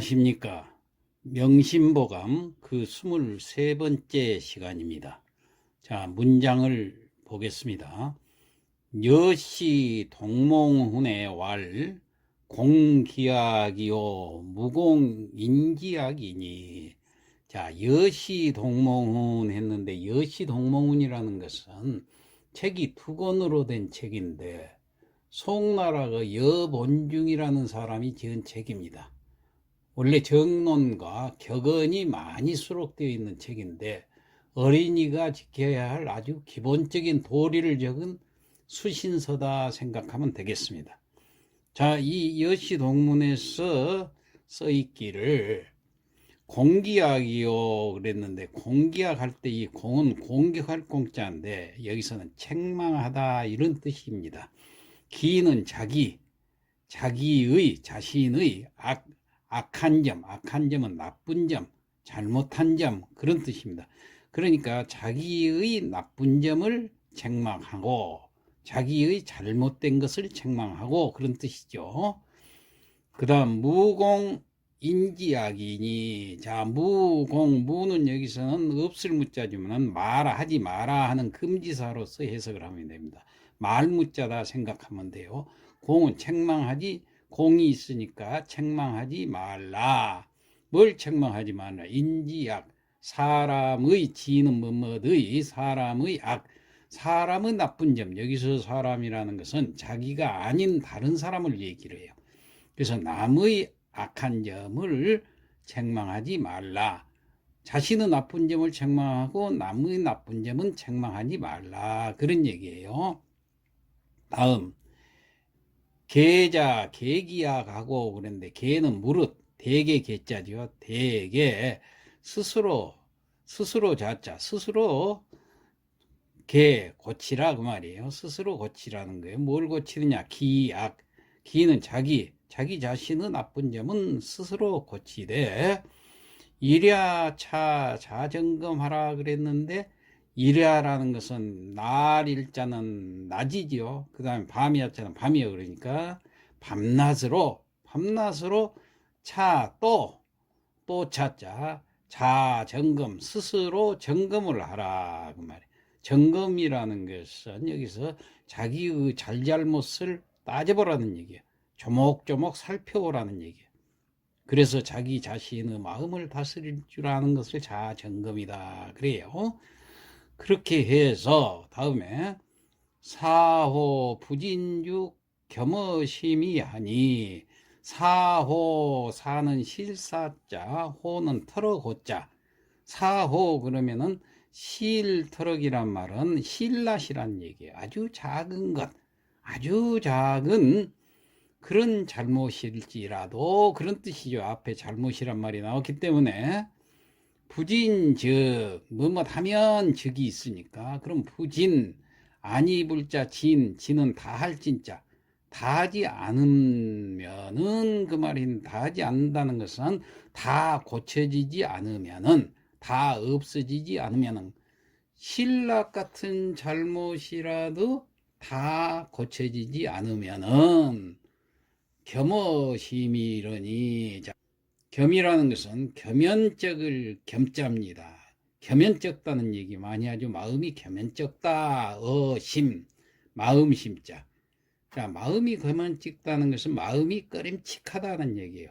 안녕하십니까. 명심보감 그 23번째 시간입니다. 자, 문장을 보겠습니다. 여시 동몽훈의 왈 공기약이요 무공인기약이니 자, 여시 동몽훈 했는데 여시 동몽훈이라는 것은 책이 두 권으로 된 책인데 송나라가 여본중이라는 사람이 지은 책입니다. 원래 정론과 격언이 많이 수록되어 있는 책인데 어린이가 지켜야 할 아주 기본적인 도리를 적은 수신서다 생각하면 되겠습니다. 자, 이 여시 동문에서 써 있기를 공기약이요 그랬는데 공기약 할때 이 공은 공격할 공자인데 여기서는 책망하다 이런 뜻입니다. 기는 자기, 자기의 자신의 악 악한 점, 악한 점은 나쁜 점, 잘못한 점 그런 뜻입니다. 그러니까 자기의 나쁜 점을 책망하고 자기의 잘못된 것을 책망하고 그런 뜻이죠. 그 다음 무공 인지약이니 자 무공 무는 여기서는 없을 무자지만 마라 하지 마라 하는 금지사로서 해석을 하면 됩니다. 말 무자다 생각하면 돼요. 공은 책망하지 공이 있으니까 책망하지 말라. 뭘 책망하지 말라? 인지약. 사람의 지는 뭐뭐의 사람의 악. 사람의 나쁜 점. 여기서 사람이라는 것은 자기가 아닌 다른 사람을 얘기를 해요. 그래서 남의 악한 점을 책망하지 말라. 자신의 나쁜 점을 책망하고 남의 나쁜 점은 책망하지 말라. 그런 얘기예요. 다음. 계자, 계기약하고 그랬는데 계는 무릇 대개 개자죠. 대개 스스로 스스로 자자 스스로 개 고치라 그 말이에요. 스스로 고치라는 거예요. 뭘 고치느냐? 기악 기는 자기 자기 자신의 나쁜 점은 스스로 고치되 이랴 차 자점검하라 그랬는데 이랴라는 것은 날 일자는 낮이지요. 그 다음에 밤이었잖아. 밤이요. 그러니까 밤낮으로, 밤낮으로 차, 또, 또 차자, 자, 점검, 스스로 점검을 하라. 그 말이에요. 점검이라는 것은 여기서 자기의 잘잘못을 따져보라는 얘기예요. 조목조목 살펴보라는 얘기예요. 그래서 자기 자신의 마음을 다스릴 줄 아는 것을 자점검이다. 그래요. 그렇게 해서 다음에 사호 부진육 겸허심이 하니 사호 사는 실사자 호는 털어고자 사호 그러면은 실터럭이란 말은 실낫이란 얘기예요. 아주 작은 것, 아주 작은 그런 잘못일지라도 그런 뜻이죠. 앞에 잘못이란 말이 나왔기 때문에 부진 즉 뭐뭐 하면 즉이 있으니까. 그럼 부진 아니 불자 진 진은 다 할 진자. 다 하지 않으면은 그 말인 다 하지 않는다는 것은 다 고쳐지지 않으면은 다 없어지지 않으면은 신락 같은 잘못이라도 다 고쳐지지 않으면은 겸허심이러니 겸이라는 것은 겸연적을 겸자입니다. 겸연적다는 얘기 많이 하죠. 마음이 겸연적다. 어심 마음 심자. 자, 마음이 겸연적다는 것은 마음이 꺼림칙하다는 얘기예요.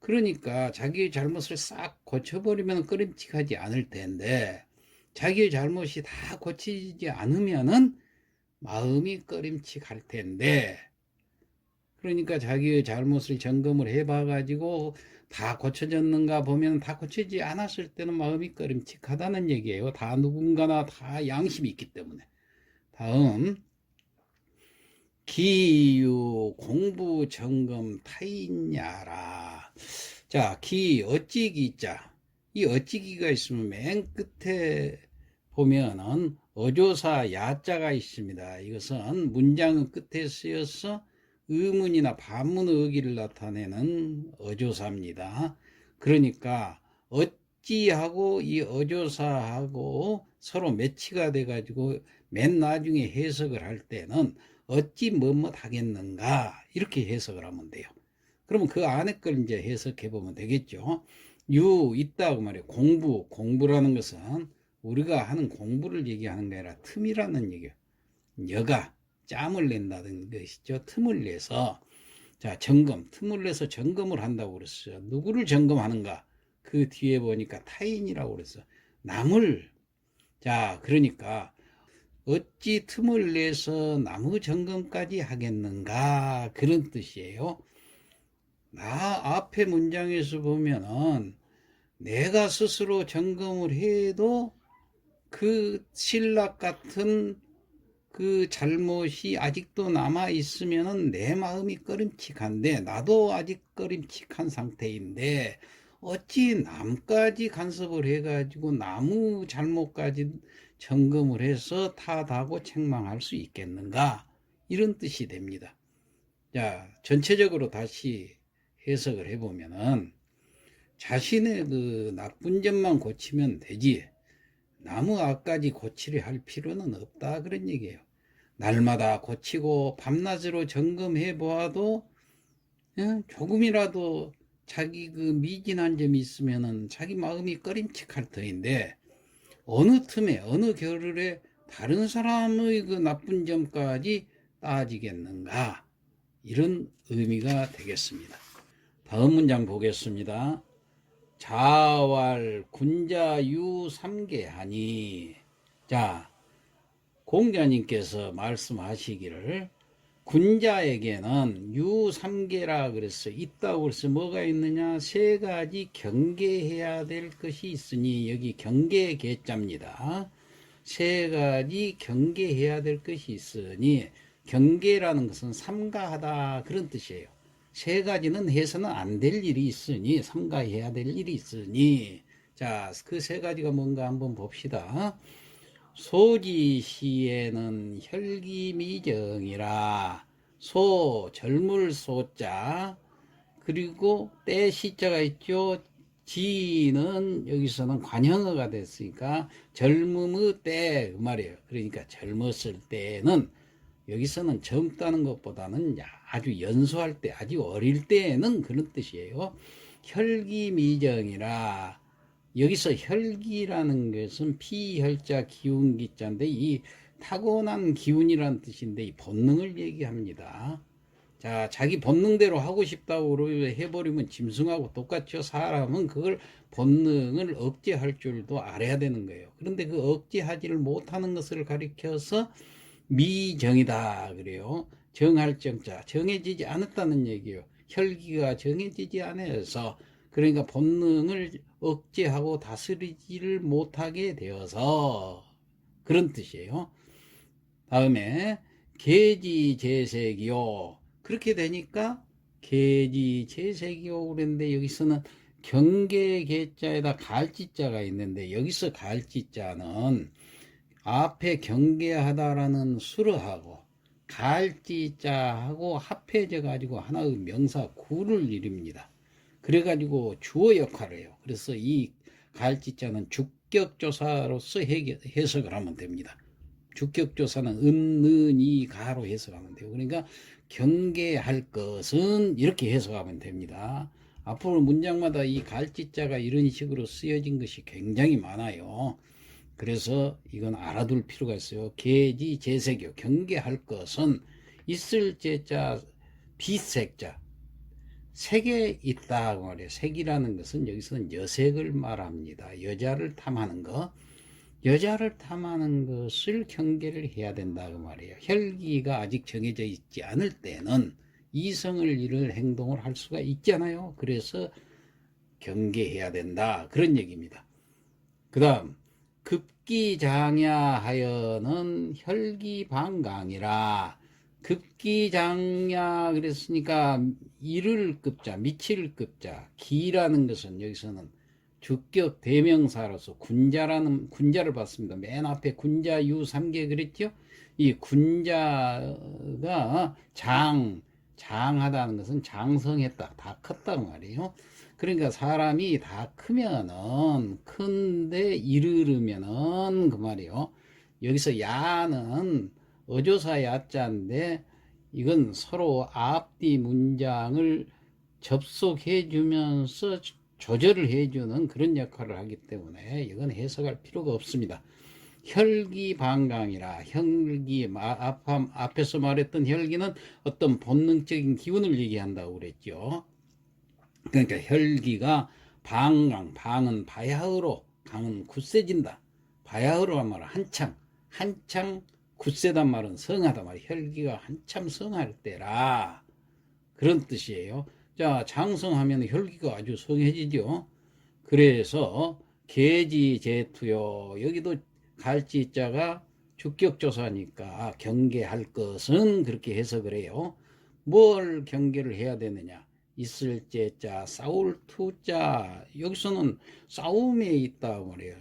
그러니까 자기의 잘못을 싹 고쳐버리면 꺼림칙하지 않을 텐데 자기의 잘못이 다 고치지 않으면은 마음이 꺼림칙할 텐데 그러니까 자기의 잘못을 점검을 해봐 가지고 다 고쳐졌는가 보면 다 고치지 않았을 때는 마음이 꺼림칙하다는 얘기예요. 다 누군가나 다 양심이 있기 때문에. 다음 기유 공부 점검 타인야라. 자, 기 어찌기자. 이 어찌기가 있으면 맨 끝에 보면은 어조사 야자가 있습니다. 이것은 문장 끝에 쓰여서 의문이나 반문의 의기를 나타내는 어조사입니다. 그러니까 어찌하고 이 어조사하고 서로 매치가 돼가지고 맨 나중에 해석을 할 때는 어찌 뭐뭐 하겠는가 이렇게 해석을 하면 돼요. 그러면 그 안에 걸 이제 해석해 보면 되겠죠. 유 있다고 말이에요. 공부, 공부라는 것은 우리가 하는 공부를 얘기하는 게 아니라 틈이라는 얘기예요. 여가 짬을 낸다는 것이죠. 틈을 내서 자 점검, 틈을 내서 점검을 한다고 그랬어요. 누구를 점검하는가? 그 뒤에 보니까 타인이라고 그랬어. 남을 자 그러니까 어찌 틈을 내서 나무 점검까지 하겠는가 그런 뜻이에요. 나 앞에 문장에서 보면은 내가 스스로 점검을 해도 그 신락 같은 그 잘못이 아직도 남아 있으면은 내 마음이 꺼림칙한데 나도 아직 꺼림칙한 상태인데 어찌 남까지 간섭을 해가지고 나무 잘못까지 점검을 해서 탓하고 책망할 수 있겠는가 이런 뜻이 됩니다. 자 전체적으로 다시 해석을 해보면은 자신의 그 나쁜 점만 고치면 되지 나무 앞까지 고치려 할 필요는 없다 그런 얘기예요. 날마다 고치고 밤낮으로 점검해 보아도 예, 조금이라도 자기 그 미진한 점이 있으면은 자기 마음이 꺼림칙할 터인데 어느 틈에 어느 겨울에 다른 사람의 그 나쁜 점까지 따지겠는가 이런 의미가 되겠습니다. 다음 문장 보겠습니다. 자왈 군자유 삼계하니. 자 공자님께서 말씀하시기를 군자에게는 유삼계라 그랬어 있다고 그래서 뭐가 있느냐? 세 가지 경계해야 될 것이 있으니 여기 경계 계자입니다. 세 가지 경계해야 될 것이 있으니 경계라는 것은 삼가하다 그런 뜻이에요 세 가지는 해서는 안 될 일이 있으니 삼가해야 될 일이 있으니. 자 그 세 가지가 뭔가 한번 봅시다. 소지시에는 혈기미정이라 소 젊을 소자 그리고 때 시자가 있죠. 지는 여기서는 관형어가 됐으니까 젊음의 때 그 말이에요. 그러니까 젊었을 때는 여기서는 젊다는 것보다는 아주 연소할 때 아주 어릴 때는 그런 뜻이에요 혈기미정이라 여기서 혈기라는 것은 피혈자 기운기자인데 이 타고난 기운이라는 뜻인데 이 본능을 얘기합니다. 자, 자기 본능대로 하고 싶다고 해버리면 짐승하고 똑같죠. 사람은 그걸 본능을 억제할 줄도 알아야 되는 거예요. 그런데 그 억제하지를 못하는 것을 가리켜서 미정이다 그래요. 정할 정자 정해지지 않았다는 얘기예요. 혈기가 정해지지 않아서 그러니까 본능을 억제하고 다스리지를 못하게 되어서 그런 뜻이에요. 다음에 계지재색이요. 그렇게 되니까 계지재색이요 그랬는데 여기서는 경계계자에다 갈지자가 있는데 여기서 갈지자는 앞에 경계하다라는 수르하고 갈지자하고 합해져 가지고 하나의 명사 구를 이룹니다. 그래 가지고 주어 역할을 해요. 그래서 이 갈지자는 주격조사로서 해석을 하면 됩니다. 주격조사는 은는이 가로 해석하면 돼요. 그러니까 경계할 것은 이렇게 해석하면 됩니다. 앞으로 문장마다 이 갈지자가 이런 식으로 쓰여진 것이 굉장히 많아요. 그래서 이건 알아둘 필요가 있어요. 계지 재색이요. 경계할 것은 있을 제자 비색자 색에 있다 그 말이에요. 색이라는 것은 여기서는 여색을 말합니다. 여자를 탐하는 것. 여자를 탐하는 것을 경계를 해야 된다 그 말이에요. 혈기가 아직 정해져 있지 않을 때는 이성을 잃을 행동을 할 수가 있잖아요. 그래서 경계해야 된다. 그런 얘기입니다. 그 다음 급기장야하여는 혈기방강이라 급기장야 그랬으니까 이를 급자, 미칠 급자, 기라는 것은 여기서는 주격 대명사로서 군자라는 군자를 봤습니다. 맨 앞에 군자 유 3개 그랬죠? 이 군자가 장, 장하다는 것은 장성했다, 다 컸단 말이에요. 그러니까 사람이 다 크면은 큰데 이르르면은 그 말이에요. 여기서 야는 어조사 야자인데 이건 서로 앞뒤 문장을 접속해 주면서 조절을 해 주는 그런 역할을 하기 때문에 이건 해석할 필요가 없습니다. 혈기 방광이라 혈기 앞, 앞에서 말했던 혈기는 어떤 본능적인 기운을 얘기한다고 그랬죠. 그러니까 혈기가 방광, 방은 바야흐로, 강은 굳세진다. 바야흐로 하면 한창, 한창 굳세단 말은 성하다 말이야. 혈기가 한참 성할 때라. 그런 뜻이에요. 자, 장성하면 혈기가 아주 성해지죠. 그래서 계지 제투요. 여기도 갈지 자가 주격조사니까 경계할 것은 그렇게 해석을 해요. 뭘 경계를 해야 되느냐? 있을 제자, 싸울 투자. 여기서는 싸움에 있다 말이에요.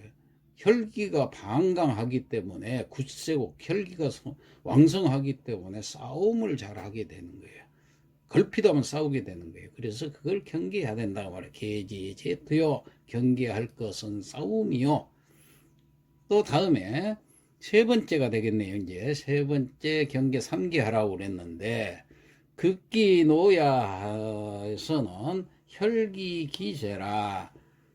혈기가 방강하기 때문에 굳세고 혈기가 왕성하기 때문에 싸움을 잘 하게 되는 거예요. 걸핏하면 싸우게 되는 거예요. 그래서 그걸 경계해야 된다고 말해요. 계지, 제투요. 경계할 것은 싸움이요. 또 다음에 세 번째가 되겠네요. 이제 세 번째 경계 3개 하라고 그랬는데 극기 노야에서는 혈기 기세라.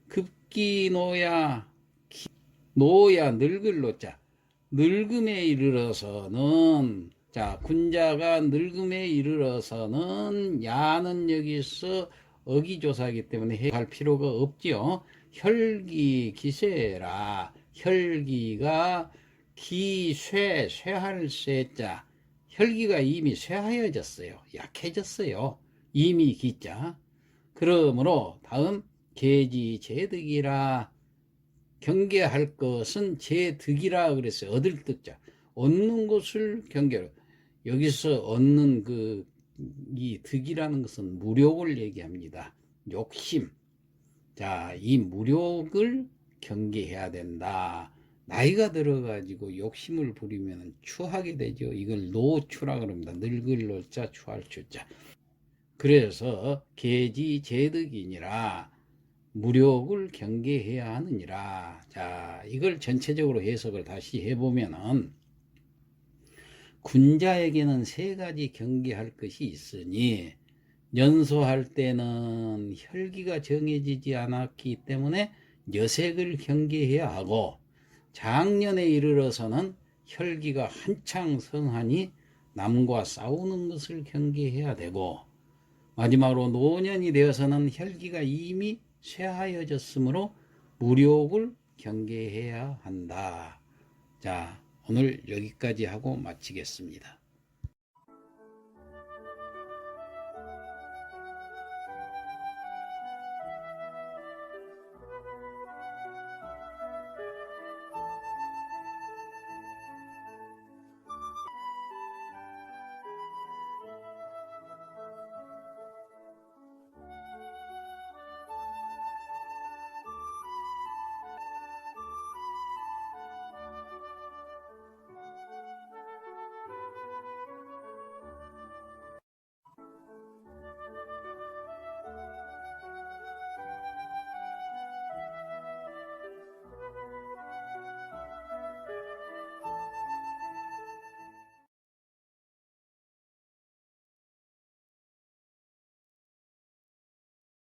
급기 노야 기, 노야 늙을 노자. 늙음에 이르러서는 자 군자가 늙음에 이르러서는 야는 여기서 어기조사이기 때문에 해할 필요가 없지요. 혈기 기세라. 혈기가 기쇠 쇠할 쇠자 혈기가 이미 쇠하여졌어요. 약해졌어요. 이미 기자. 그러므로 다음 계지 제득이라 경계할 것은 제득이라 그랬어요. 얻을 뜻자. 얻는 것을 경계로. 여기서 얻는 그 이 득이라는 것은 무력을 얘기합니다. 욕심. 자, 이 무력을 경계해야 된다. 나이가 들어가지고 욕심을 부리면 추하게 되죠. 이걸 노추라 그럽니다. 늙을 노자 추할 추자. 그래서 계지 제득이니라 무력을 경계해야 하느니라. 자, 이걸 전체적으로 해석을 다시 해보면은 군자에게는 세 가지 경계할 것이 있으니 연소할 때는 혈기가 정해지지 않았기 때문에 여색을 경계해야 하고 장년에 이르러서는 혈기가 한창 성하니 남과 싸우는 것을 경계해야 되고 마지막으로 노년이 되어서는 혈기가 이미 쇠하여졌으므로 무력을 경계해야 한다. 자, 오늘 여기까지 하고 마치겠습니다.